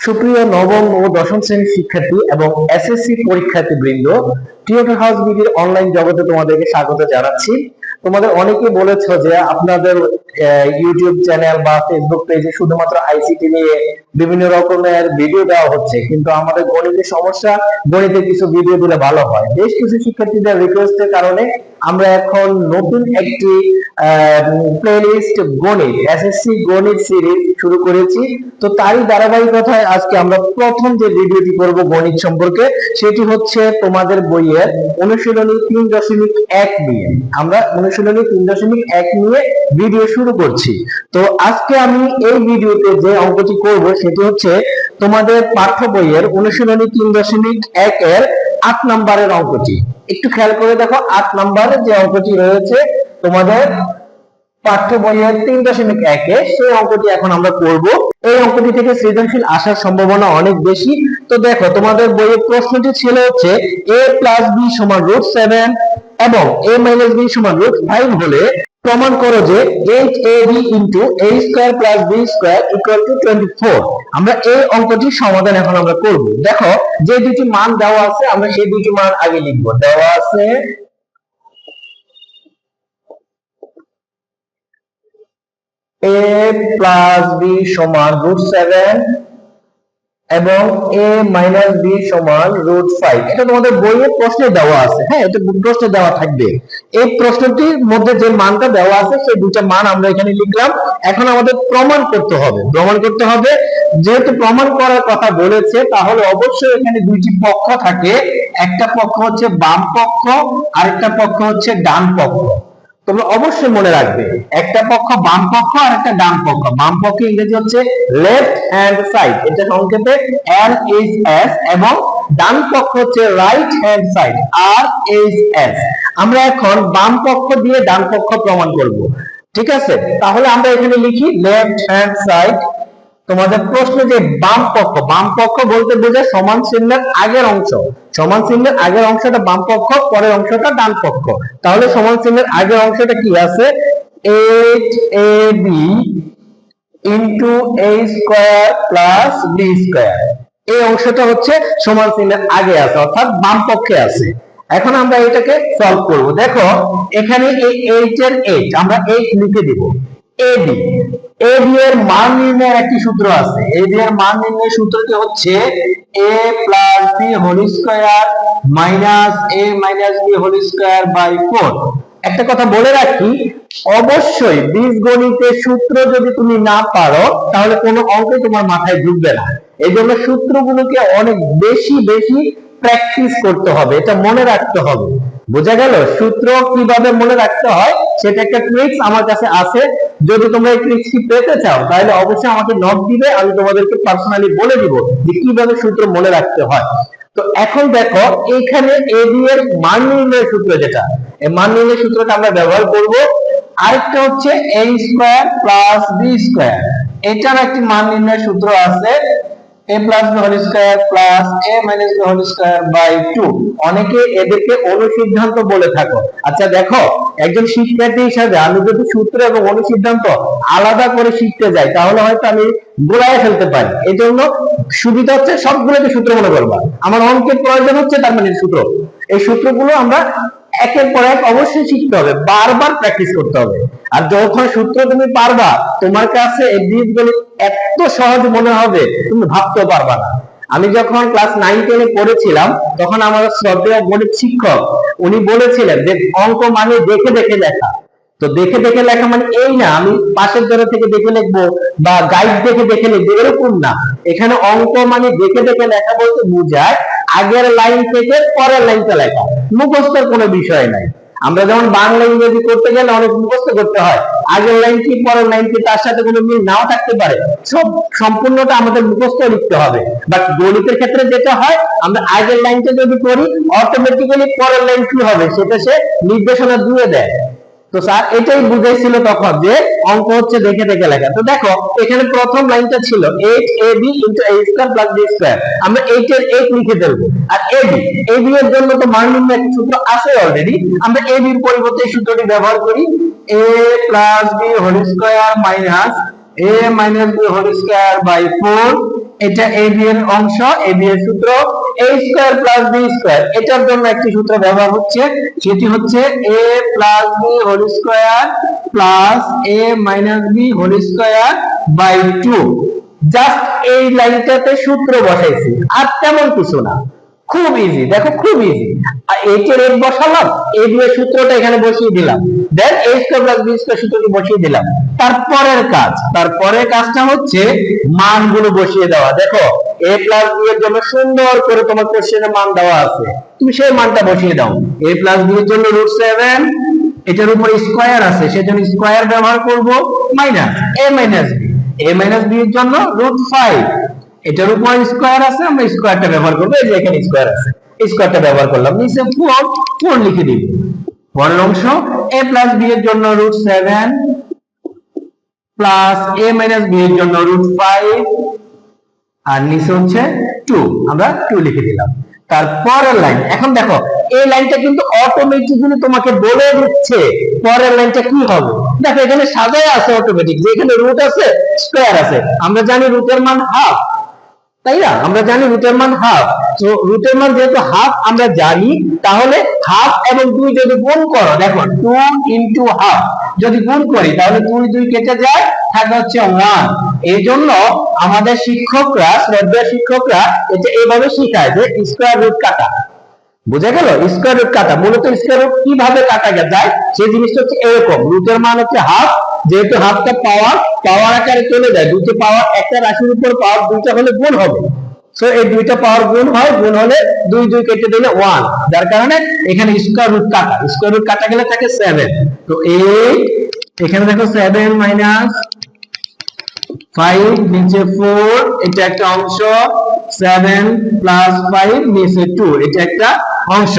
সুপ্রিয় নবম ও দশম শ্রেণির শিক্ষার্থী এবং এসএসসি পরীক্ষার্থী বৃন্দ টিওটার হাউস বিডির অনলাইন জগতে তোমাদেরকে স্বাগত জানাচ্ছি। তোমাদের অনেকে বলেছ যে আপনাদের ইউটিউব চ্যানেল বা ফেসবুক পেজে শুধুমাত্র আইসিটি নিয়ে বিভিন্ন রকমের ভিডিও দেওয়া হচ্ছে, কিন্তু আমাদের গণিতের সমস্যা, গণিতের কিছু ভিডিও দিলে ভালো হয়। বেশ কিছু শিক্ষার্থীদের রিকোয়েস্টের কারণে আমরা এখন নতুন একটি প্লেলিস্ট গণিত এসএসসি গণিত সিরিজ শুরু করেছি। তো তারই ধারাবাহিকতায় আজকে আমরা প্রথম যে ভিডিওটি করব গণিত সম্পর্কে, সেটি হচ্ছে তোমাদের বইয়ের অনুশীলনী তিন দশমিক এক নিয়ে। আমরা অনুশীলনী তিন দশমিক এক নিয়ে ভিডিও শুরু করছি। তো আজকে আমি এই ভিডিওতে যে অঙ্কটি করব সেটি হচ্ছে তোমাদের পাঠ্য বইয়ের অনুশীলনী তিন দশমিক এক এর আট নম্বরের অঙ্কটি। একটু খেয়াল করে দেখো, আট নম্বরের যে অঙ্কটি রয়েছে, তোমাদের পাঠ্য বইয়ের তিন দশমিক একে সেই অঙ্কটি এখন আমরা করব। এই অঙ্কটি থেকে সৃজনশীল আসার সম্ভাবনা অনেক বেশি। তো দেখো, তোমাদের বইয়ের প্রশ্নটি ছিল হচ্ছে এ প্লাস বি সমান রুট সেভেন এবং এ মাইনাস বি সমান রুট ফাইভ হলে প্রমাণ করো যে eight A B into A square plus B square equal to twenty four আমরা এই অঙ্কটির সমাধান এখন আমরা করব। দেখো, যে দুটি মান দেওয়া আছে, আমরা সেই দুটি মান আগে লিখব। দেওয়া আছে এ প্লাস বি সমান রুট সেভেন এবং এ মাইনাস বি সমান রুট ফাইভ এটা তোমাদের বইয়ে প্রশ্নে দেওয়া আছে। হ্যাঁ এটা প্রশ্নে দেওয়া থাকবে। এই প্রশ্নটির মধ্যে যে মানটা দেওয়া আছে, সেই দুটা মান আমরা এখানে লিখলাম। এখন আমাদের প্রমাণ করতে হবে। প্রমাণ করতে হবে। যেহেতু প্রমাণ করার কথা বলেছে, তাহলে অবশ্যই এখানে দুইটি পক্ষ থাকে। একটা পক্ষ হচ্ছে বাম পক্ষ, আরেকটা পক্ষ হচ্ছে ডান পক্ষ। তোমরা অবশ্যই মনে রাখবে, একটা পক্ষ বাম পক্ষ আর একটা ডান পক্ষ। বাম পক্ষ ইংরেজি হচ্ছে লেফট হ্যান্ড সাইড এটা সংক্ষেপে এল এইচ এস এবং ডান পক্ষ হচ্ছে right hand side R H S আমরা এখন বাম পক্ষ দিয়ে ডান পক্ষ প্রমাণ করব। ঠিক আছে? তাহলে আমরা এখানে লিখি লেফট হ্যান্ড সাইড তোমাদের প্রশ্ন যে বাম পক্ষ বাম পক্ষ বলতে বোঝায় সমান চিহ্নের আগের অংশ। সমান চিহ্নের আগের অংশটা বাম পক্ষ, পরের অংশটা ডান পক্ষ। তাহলে সমান চিহ্নের আগের অংশটা কি আছে? এই অংশটা হচ্ছে সমান চিহ্নের আগে আছে, অর্থাৎ বাম পক্ষে আছে। এখন আমরা এটাকে সলভ করব। দেখো, এখানে এই এইট এর এইট আমরা এইট লিখে দিব। এবি এবি এর মান নির্ণয়ের একটি সূত্র আছে। এবি এর মান নির্ণয়ের সূত্রটি হচ্ছে plus B whole square minus A minus B whole square by four একটা কথা বলে রাখি, অবশ্যই বীজগণিতের সূত্র যদি তুমি না পারো, তাহলে কোনো অঙ্ক তোমার মাথায় ঢুকবে না। এই জন্য সূত্রগুলোকে অনেক বেশি বেশি প্র্যাকটিস করতে হবে, এটা মনে রাখতে হবে। বোঝা গেল? সূত্র কীভাবে মনে রাখতে হয়, সেটা একটা ট্রিক্স আমার কাছে আছে। যদি তোমরা এই ট্রিক্সটি পেতে চাও, তাহলে অবশ্যই আমাকে নক দিবে, আমি তোমাদেরকে পার্সোনালি বলে দিব যে কীভাবে সূত্র মনে রাখতে হয়। তো এখন দেখো এখানে এ বি এর মান নির্ণয়ের সূত্র যেটা, এই মান নির্ণয়ের সূত্রটা আমরা ব্যবহার করব। আরেকটা হচ্ছে a square plus B square এটার একটি মান নির্ণয়ের সূত্র আছে। A plus B whole square plus a minus B whole square by 2 অনেকে এদেরকে অনুসিদ্ধান্ত বলে থাকো। আচ্ছা দেখো, একজন শিক্ষার্থী হিসাবে আমি যদি সূত্র এবং অনুসিদ্ধান্ত আলাদা করে শিখতে যাই, তাহলে হয়তো আমি গোড়ায় ফেলতে পারি। এই জন্য সুবিধা হচ্ছে সবগুলোকে সূত্র মনে করবা। আমার অঙ্কের প্রয়োজন হচ্ছে তার মানে সূত্র। এই সূত্রগুলো আমরা একের পর এক অবশ্যই শিখতে হবে। বারবার প্র্যাকটিস করতে হবে। আর যখন সূত্র তুমি পারবা, তোমার কাছে এই বীজগণিত এত সহজ মনে হবে, তুমি ভাবতেও পারবা না। আমি যখন ক্লাস নাইন টেনে পড়েছিলাম, তখন আমার শ্রদ্ধেয় গণিত শিক্ষক, উনি বলেছিলেন যে অঙ্ক মানে দেখে দেখে লেখা। তো দেখে দেখে লেখা মানে এই না, আমি পাশের ধরে থেকে দেখে লিখব বা গাইড দেখে দেখে লিখব, এরকম না। এখানে অঙ্ক মানে দেখে দেখে লেখা বলতে বুঝায় আগের লাইন থেকে পরের লাইনটা লেখা। মুখস্থের কোনো বিষয় নাই। আমরা যেমন বাংলা ইংরেজি করতে গেলে অনেক মুখস্থ করতে হয় আগের লাইন কি পরের লাইন কি তার সাথে কোনো মিল নাও থাকতে পারে। সব সম্পূর্ণটা আমাদের মুখস্থ লিখতে হবে। বাট গণিতের ক্ষেত্রে যেটা হয়, আমরা আগের লাইনটা যদি করি অটোমেটিক্যালি পরের লাইন কি হবে? সেটা সে নির্দেশনা দিয়ে দেয়। তো স্যার এটাই বুঝাইছিল তখন যে অঙ্ক হচ্ছে দেখে দেখে লেখা। তো দেখো, এখানে প্রথম লাইনটা ছিল eight A B into A square plus B square আমরা এইট এর এইট লিখে দেবো আর এ বি এ বি এর জন্য তো সূত্র আছে অলরেডি আমরা এ বির পরিবর্তে সূত্রটি ব্যবহার করি। A plus B whole square minus A minus B whole square by four এটা এ বি এর অংশ এ বি এর সূত্র A square plus B square এটার জন্য একটি সূত্র ব্যবহার হচ্ছে, সেটি হচ্ছে A plus B whole square plus A minus B whole square by two just এই লাইনটাতে সূত্র বসাইছি, আর তেমন কিছু না। খুব ইজি দেখো খুব ইজি আর এইচ এর এক বসালাম এ বি এর সূত্রটা এখানে বসিয়ে দিলাম। Then A square plus B square সূত্রটি বসিয়ে দিলাম। তারপরের কাজ, তারপরের কাজটা হচ্ছে মানগুলো বসিয়ে দেওয়া। দেখো এ প্লাস বি এর জন্য সুন্দর করে তোমার কোশ্চেনে মান দেওয়া আছে। তুমি সেই মানটা বসিয়ে দাও। এ প্লাস বি এর জন্য রুট সেভেন এটার উপর স্কয়ার আছে, সেজন্য স্কয়ার ব্যবহার করব minus A minus B A minus B এর জন্য রুট ফাইভ এটার উপর স্কয়ার আছে, আমরা স্কয়ারটা ব্যবহার করব, এই যে এখানে স্কয়ার আছে। স্কয়ারটা ব্যবহার করলাম, নিচে ফোর ফোর লিখে দিব। পরের অংশ এ প্লাস বি এর জন্য root seven plus A minus B এর জন্য রুট ফাইভ আর নিচে হচ্ছে টু আমরা টু লিখে দিলাম। তারপরের লাইন এখন দেখো, এই লাইনটা কিন্তু অটোমেটিক্যালি তোমাকে বলে দিচ্ছে, পরের লাইনটা কি হবে? দেখো, এখানে সাজায় আছে অটোমেটিক যে এখানে রুট আছে স্কোয়ার আছে। আমরা জানি রুটের মান হাফ তাই না? আমরা জানি রুটের মান হাফ তো রুটের মান যেহেতু হাফ আমরা জানি, তাহলে হাফ এবং দুই যদি গুণ করো দেখো টু ইন্টু হাফ যদি গুণ করি, তাহলে দুই দুই কেটে যায়, থাকে হচ্ছে ওয়ান এই জন্য আমাদের শিক্ষকরা শ্রদ্ধা শিক্ষকরা, এটা এভাবে শিখায় যে স্কোয়ার রুট কাটা। বুঝা গেল? স্কোয়ার রুট কাটা। মূলত স্কোয়ার রুট কীভাবে কাটা যায়? সেই জিনিসটা হচ্ছে এরকম। রুটের মান হচ্ছে হাফ যেহেতু হাফটা পাওয়ার পাওয়ার আকারে চলে যায়। দুটো পাওয়ার একটা রাশির উপর পাওয়ার দুইটা হলে গুণ হবে। সো এই দুইটা পাওয়ার গুণ হয়, গুণ হলে দুই দুই কেটে দিলে ওয়ান যার কারণে এখানে স্কোয়ার রুট কাটা। স্কোয়ার রুট কাটা গেলে থাকে সেভেন তো এই, এখানে দেখো সেভেন মাইনাস ফাইভ নিচে ফোর এটা একটা অংশ। সেভেন প্লাস ফাইভ নিচে টু এটা একটা অংশ।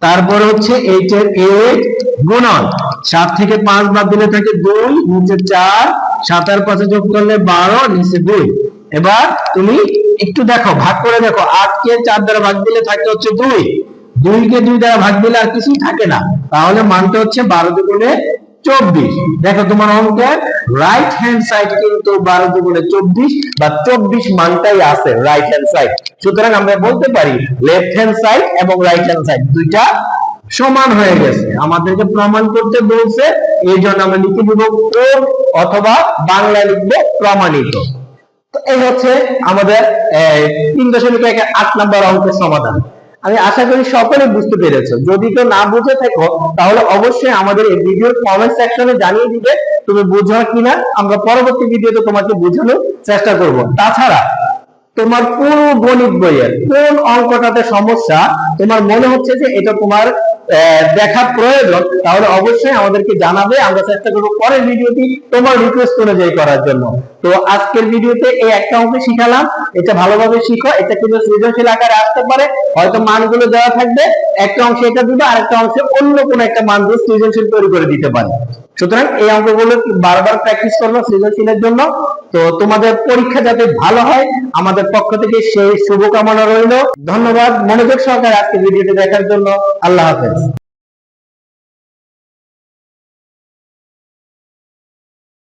তারপর হচ্ছে এইটের এইট গুণন। সাত থেকে পাঁচ বাদ দিলে থাকে দুই, নিচে চার সাত আর পাঁচে যোগ করলে বারো, নিচে দুই। এবার তুমি একটু দেখো, ভাগ করে দেখো। আটকে চার দ্বারা ভাগ দিলে থাকে হচ্ছে দুই। দুইকে দুই দ্বারা ভাগ দিলে আর কিছুই থাকে না। তাহলে মানটা হচ্ছে বারো দুগুণে চব্বিশ। দেখো তোমার অঙ্কের রাইট হ্যান্ড সাইড কিন্তু বারো দুগুণে চব্বিশ বা চব্বিশ মানটাই আছে রাইট হ্যান্ড সাইড সুতরাং আমরা বলতে পারি লেফট হ্যান্ড সাইড এবং রাইট হ্যান্ড সাইড দুইটা সমান হয়ে গেছে। আমাদেরকে প্রমাণ করতে বলছে, এই জন্য আমরা লিখে দিব প্রোভ অথবা বাংলা লিখব প্রমাণিত। এই হচ্ছে আমাদের তিন দশমিক এক আট নম্বর অঙ্কের সমাধান। আমি আশা করি সকলে বুঝতে পেরেছ। যদি কেউ না বুঝে থাকো, তাহলে অবশ্যই আমাদের এই ভিডিওর কমেন্ট সেকশনে জানিয়ে দিবে, তুমি বুঝো কিনা। আমরা পরবর্তী ভিডিওতে তোমাকে বোঝানোর চেষ্টা করব। তাছাড়া তোমার পুরো গণিত বইয়ের কোন অঙ্কটাতে সমস্যা, তোমার মনে হচ্ছে যে এটা তোমার দেখা প্রয়োজন, তাহলে অবশ্যই আমাদেরকে জানাবে। আমরা চেষ্টা করব পরের ভিডিওটি তোমার রিকোয়েস্ট অনুযায়ী করার জন্য। তো আজকের ভিডিওতে এই একটা অঙ্ক শিখালাম। এটা ভালোভাবে শিখো, এটা কিন্তু সৃজনশীল আকারে আসতে পারে। হয়তো মানগুলো দেওয়া থাকবে। একটা অংশে এটা দিবে আর একটা অংশে অন্য কোনো একটা মান দিয়ে সৃজনশীল তৈরি করে দিতে পারে। সুতরাং এই অঙ্কগুলো বারবার প্র্যাকটিস করব সৃজনশীলের জন্য। তো তোমাদের পরীক্ষা যাতে ভালো হয়, আমাদের পক্ষ থেকে সেই শুভকামনা রইল। ধন্যবাদ, মনোযোগ সহকারে আজকে ভিডিওটি দেখার জন্য। আল্লাহ হাফেজ।